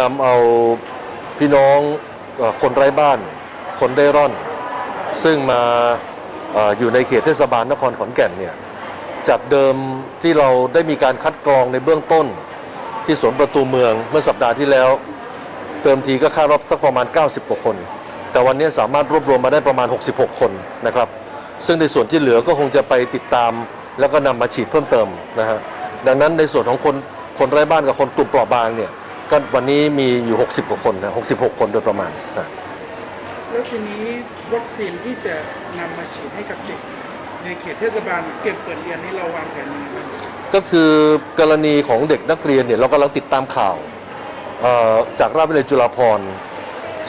นำเอาพี่น้องคนไร้บ้าน คนได้ร่อน ซึ่งมาอยู่ในเขตเทศบาลนครขอนแก่นเนี่ยจากเดิมที่เราได้มีการคัดกรองในเบื้องต้น ที่สวนประตูเมืองเมื่อสัปดาห์ที่แล้ว เติมทีก็คาดว่าสักประมาณ 90กว่าคน แต่วันนี้สามารถรวบรวมมาได้ประมาณ 66 คนนะครับ ซึ่งในส่วนที่เหลือก็คงจะไปติดตาม แล้วก็นำมาฉีดเพิ่มเติมนะฮะดังนั้นในส่วนของคนคนไร้บ้านกับคนกลุ่มเปราะบางเนี่ย ก็วันนี้มีอยู่ 60 กว่าคนนะ66 คนโดยประมาณนะแล้วทีนี้วัคซีนที่จะนำมาฉีดให้กับเด็กในเขตเทศบาลเก็บเปิดเรียนนี้เราวางแผนยังไงบ้างก็คือกรณีของเด็กนักเรียนเนี่ยเรากำลังติดตามข่าวเอ่อจากราชวิทยาลัยจุฬาภรณ์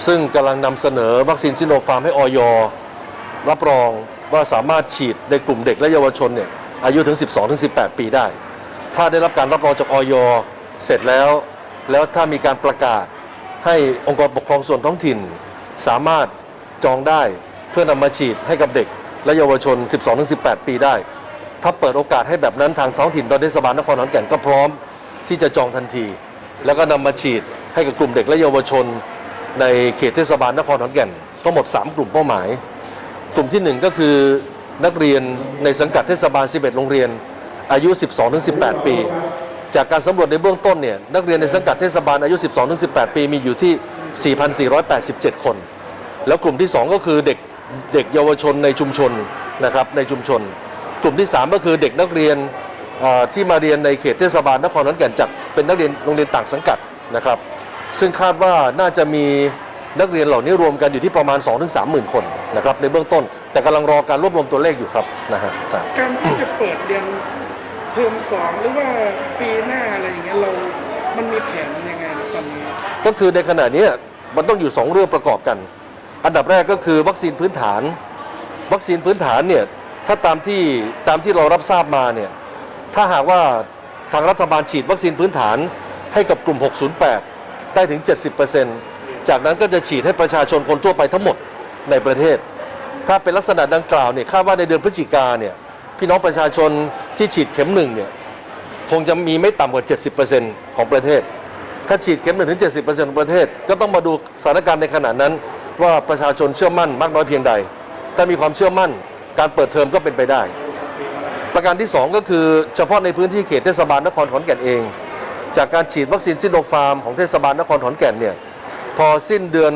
ซึ่งกำลังนำเสนอวัคซีนซิโนฟาร์มให้ออยรับรองว่าสามารถฉีดในกลุ่มเด็กและเยาวชนเนี่ยอายุถึง 12-18 ปีได้ ถ้าได้รับการรับรองจากออยเสร็จแล้ว แล้วถ้ามีการประกาศให้องค์กรปกครองส่วนท้องถิ่น สามารถจองได้เพื่อนำมาฉีดให้กับเด็ก และเยาวชน 12-18 ปีได้ ถ้าเปิดโอกาสให้แบบนั้นทางท้องถิ่นตอนเทศบาลนครขอนแก่นก็พร้อมที่จะจองทันที แล้วก็นำมาฉีดให้กับกลุ่มเด็กและเยาวชน ในเขตเทศบาลนครขอนแก่นทั้งหมด 3 กลุ่มเป้าหมาย กลุ่มที่ 1 ก็คือนักเรียนในสังกัดเทศบาล 11 โรงเรียน อายุ 12-18 ปี จากการสำรวจในเบื้องต้นเนี่ยนักเรียนในสังกัดเทศบาลอายุ 12-18 ปีมีอยู่ที่ 4,487 คน แล้วกลุ่มที่ 2 ก็คือเด็กเด็กเยาวชนในชุมชนนะครับในชุมชน กลุ่มที่ 3 ก็คือเด็กนักเรียนที่มาเรียนในเขตเทศบาลนครขอนแก่นจากเป็นนักเรียนโรงเรียนต่างสังกัดนะครับ ซึ่งคาดว่าน่าจะมีนักเรียนเหล่านี้รวมกันอยู่ที่ประมาณ 2-3หมื่นคนนะครับในเบื้องต้น แต่กำลังรอการรวบรวมตัวเลขอยู่ครับนะฮะครับการที่จะเปิดเรียน เทอมสองหรือว่าปีหน้าอะไรอย่างเงี้ยเรา มันมีแผนยังไงตอนนี้ ก็คือในขณะนี้มันต้องอยู่ 2 เรื่องประกอบกัน อันดับแรกก็คือวัคซีนพื้นฐาน วัคซีนพื้นฐานเนี่ยถ้าตามที่ตามที่เรารับทราบมาเนี่ยถ้าหากว่าทางรัฐบาลฉีดวัคซีนพื้นฐานให้กับกลุ่ม 608 ได้ถึง 70%จากนั้นก็จะฉีดให้ประชาชนคนทั่วไปทั้งหมดในประเทศ ถ้าเป็นลักษณะดังกล่าวเนี่ยคาดว่าในเดือนพฤศจิกาเนี่ยพี่น้องประชาชน ที่ฉีดเข็มหนึ่งเนี่ยคงจะมีไม่ต่ำกว่า 70%ของประเทศ ถ้าฉีดเข็มหนึ่งถึง 70%ของประเทศ ก็ต้องมาดูสถานการณ์ในขณะนั้น ว่าประชาชนเชื่อมั่นมากน้อยเพียงใด ถ้ามีความเชื่อมั่นการเปิดเทอมก็เป็นไปได้ ประการที่ 2 ก็คือเฉพาะในพื้นที่เขตเทศบาลนครขอนแก่นเอง จากการฉีดวัคซีนซิโนฟาร์มของเทศบาลนครขอนแก่นเนี่ยพอสิ้นเดือน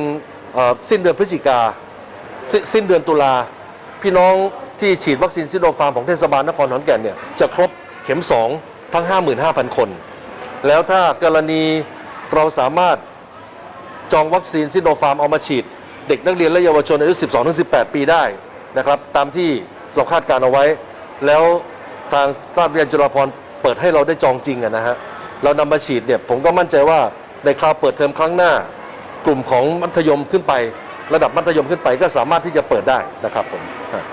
อสิ้นเดือนพฤศจิกาสสิ้นเดือนตุลาพี่น้อง ที่ฉีดวัคซีนซิโนฟาร์มของเทศบาลนครขอนแก่นเนี่ยจะครบเข็ม 2 ทั้ง 55,000 คน แล้วถ้ากรณีเราสามารถจองวัคซีนซิโนฟาร์มเอามาฉีด เด็กนักเรียนและเยาวชนอายุ 12-18 ปีได้นะครับตามที่เราคาดการเอาไว้ แล้วทางราชวิทยาลัยจุฬาภรณ์เปิดให้เราได้จองจริงอะนะฮะเรานำมาฉีดเนี่ยผมก็มั่นใจว่าในคราวเปิดเทอมครั้งหน้ากลุ่มของมัธยมขึ้นไประดับมัธยมขึ้นไปก็สามารถที่จะเปิดได้นะครับผมความ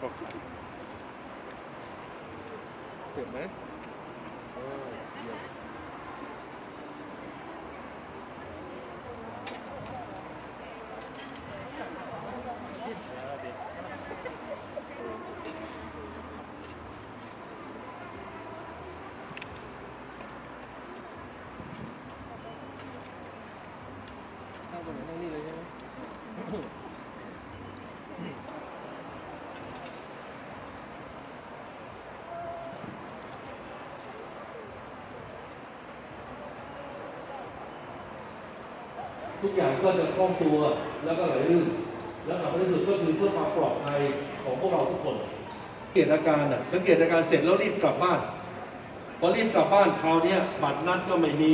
เจ็บไหมนั่งตรงไหนนั่งนี่เลยใช่ไหม ทุกอย่างก็จะคล่องตัวแล้วก็ไหลลื่น และสำคัญที่สุดก็คือเพื่อความปลอดภัยของพวกเราทุกคน สังเกตอาการอะสังเกตอาการเสร็จแล้วรีบกลับบ้าน พอรีบกลับบ้านคราวเนี้ยบัตรนัดก็ไม่มี